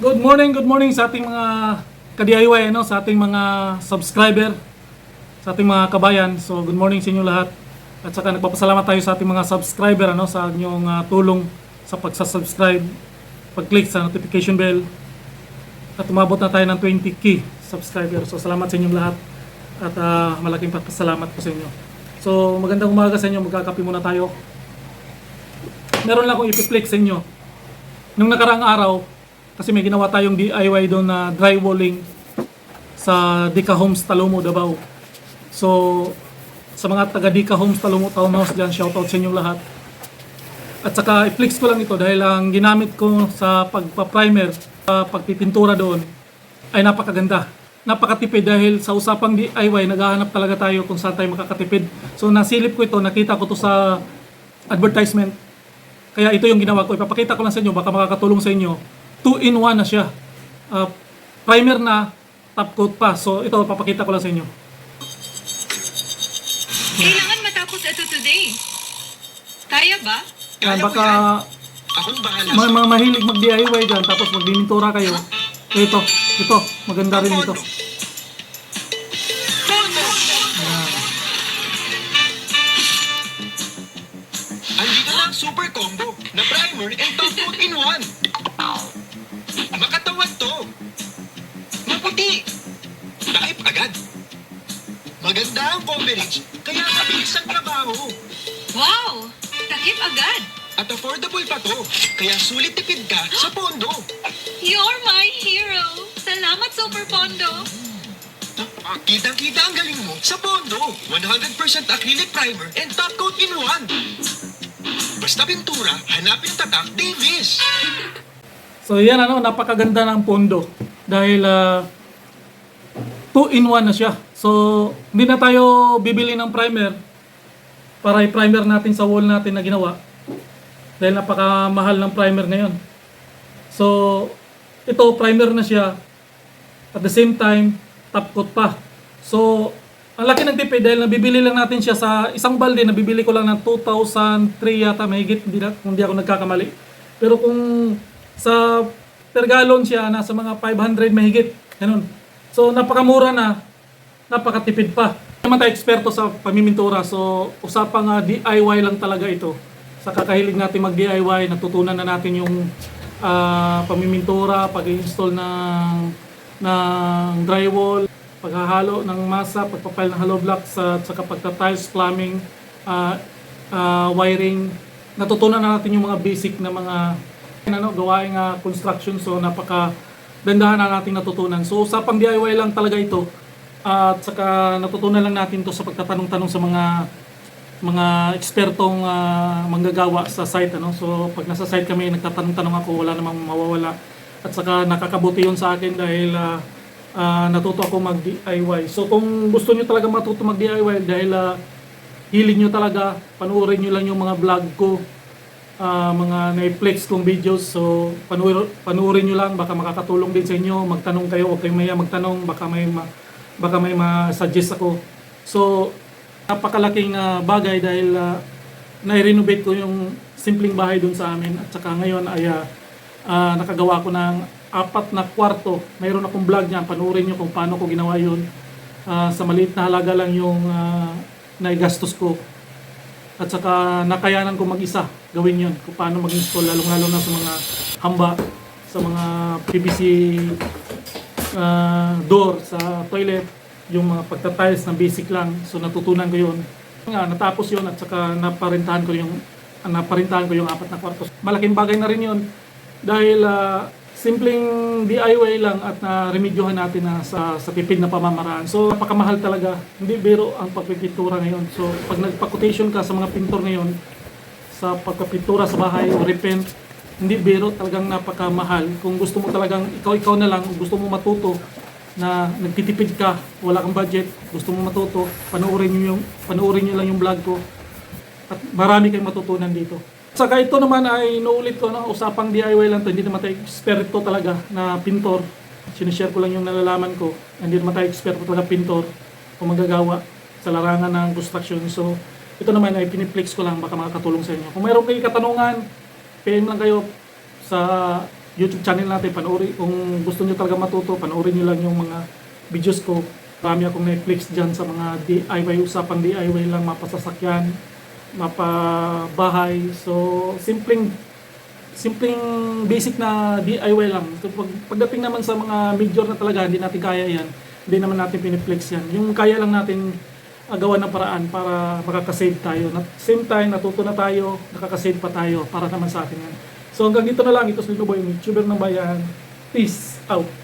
Good morning, good morning sa ating mga ka-DIY, ano, sa ating mga subscriber, sa ating mga kabayan. So, good morning sa inyo lahat. At saka nagpapasalamat tayo sa ating mga subscriber ano, sa inyong ah, tulong sa pagsasubscribe, pag-click sa notification bell. At umabot na tayo ng 20k subscriber. So, salamat sa inyong lahat. At ah, malaking pasalamat po sa inyo. So, magandang umaga sa inyo. Magkakape muna tayo. Meron lang akong ipiplex sa inyo. Nung nakaraang araw, kasi may ginawa tayong DIY doon na drywalling sa Dika Homes Talomo, Davao. So, sa mga taga Dika Homes Talomo Townhouse dyan, shoutout sa inyong lahat. At saka i-flex ko lang ito dahil ang ginamit ko sa pagpa-primer, sa pagpipintura doon, ay napakaganda. Napakatipid dahil sa usapang DIY, naghahanap talaga tayo kung saan tayo makakatipid. So nasilip ko ito, nakita ko to sa advertisement. Kaya ito yung ginawa ko. Ipapakita ko lang sa inyo, baka makakatulong sa inyo. 2-in-1 na siya. Ah, primer na, top coat pa. So ito, papakita ko lang sa inyo. Kailangan matapos ito today. Kaya ba? Kaya mo baka yan. Akong bahala mga, mahilig mag-DIY dyan, tapos magdimintura kayo. Ito, ito, maganda rin ito. Andito na ang super combo na primer and top coat in one. Agad. Maganda ang coverage, kaya mabilis ang trabaho. Wow! Takip agad. At affordable pa to, kaya sulit tipid ka sa pondo. You're my hero. Salamat, Super Pondo. Ah, Kitang-kita ang galing mo sa Pondo. 100% acrylic primer and top coat in one. Basta pintura, hanapin tatak Davis. So yan ano, napakaganda ng pondo. Dahil 2-in-1 na siya. So hindi na tayo bibili ng primer para i-primer natin sa wall natin na ginawa. Dahil napakamahal ng primer ngayon. So ito primer na siya. At the same time, top coat pa. So ang laki ng tipid dahil nabibili lang natin siya sa isang balde, nabibili ko lang ng 2,003 yata mahigit, hindi, na, kung di ako nagkakamali. Pero kung sa per gallon siya, nasa mga 500 mahigit. Ganun. So napakamura na, napakatipid pa. Naman tayo eksperto sa pamimintura, so usapang ah, DIY lang talaga ito. Sa kakahilig natin mag-DIY, natutunan na natin yung ah, pamimintura, pag-install ng, ng drywall, paghahalo ng masa, pagpapile ng hollow blocks, at saka pagta-tiles, plumbing, ah, ah, wiring. Natutunan na natin yung mga basic na mga ano, gawaing ah, construction. So napaka gandahan na natin natutunan. So usapang DIY lang talaga ito. At saka natutunan lang natin to sa pagtatanong-tanong sa mga mga ekspertong ah, manggagawa sa site ano. So pag nasa site kami nagtatanong-tanong ako, wala namang mawawala. At saka nakakabuti 'yon sa akin dahil ah, ah, natuto ako mag-DIY. So kung gusto niyo talaga matuto mag-DIY dahil ah, hilig nyo talaga, panuorin nyo lang yung mga vlog ko, ah, mga na-flex kong videos. So, panuor, panuorin nyo lang, baka makakatulong din sa inyo. Magtanong kayo, huwag kayong maya magtanong, baka may, ma, baka may ma-suggest ako. So, napakalaking ah, bagay dahil uh, na-renovate ko yung simpleng bahay dun sa amin. At saka ngayon ay ah, ah, nakagawa ko ng apat na kwarto. Mayroon akong vlog niyan, panuorin nyo kung paano ko ginawa yun. Ah, sa maliit na halaga lang yung uh, naigastos ko. At saka nakayanan ko mag-isa gawin yun. Kung paano mag-install, lalong-lalo na sa mga hamba, sa mga PVC ah, door sa toilet, yung mga pagtatiles na basic lang. So natutunan ko yun. Nga, natapos yun at saka naparintahan ko yung naparintahan ko yung apat na kwarto. Malaking bagay na rin yun dahil ah, simpleng DIY lang at na-remedyohan natin na sa, sa tipid na pamamaraan. So, napakamahal talaga. Hindi biro ang pagpipintura ngayon. So, pag nagpa-quotation ka sa mga pintor ngayon, sa pagpapintura sa bahay o repaint, hindi biro talagang napakamahal. Kung gusto mo talagang ikaw-ikaw na lang, gusto mo matuto na nagtitipid ka, wala kang budget, gusto mo matuto, panoorin niyo yung panoorin niyo lang yung vlog ko. At marami kayong matutunan dito. Saka ito naman ay naulit ko, no? usapang DIY lang to, hindi naman tayo expert to talaga na pintor. Sinishare ko lang yung nalalaman ko. Hindi naman tayo expert talaga pintor o manggagawa sa larangan ng construction. So, ito naman ay piniplex ko lang, baka makakatulong sa inyo. Kung mayroon kayong katanungan, PM lang kayo sa YouTube channel natin. Panoorin, kung gusto nyo talaga matuto, panoorin nyo lang yung mga videos ko. Marami akong Netflix dyan sa mga DIY, usapang DIY lang, mapasasakyan, mapabahay. So, simpleng simpleng basic na DIY lang. So, pag, pagdating naman sa mga major na talaga, hindi natin kaya yan. Hindi naman natin piniplex yan. Yung kaya lang natin uh, gawa ng paraan para makakasave tayo. At same time, natuto na tayo, nakakasave pa tayo para naman sa atin yan. So hanggang dito na lang. Ito si Luboy, YouTuber ng bayan. Peace out.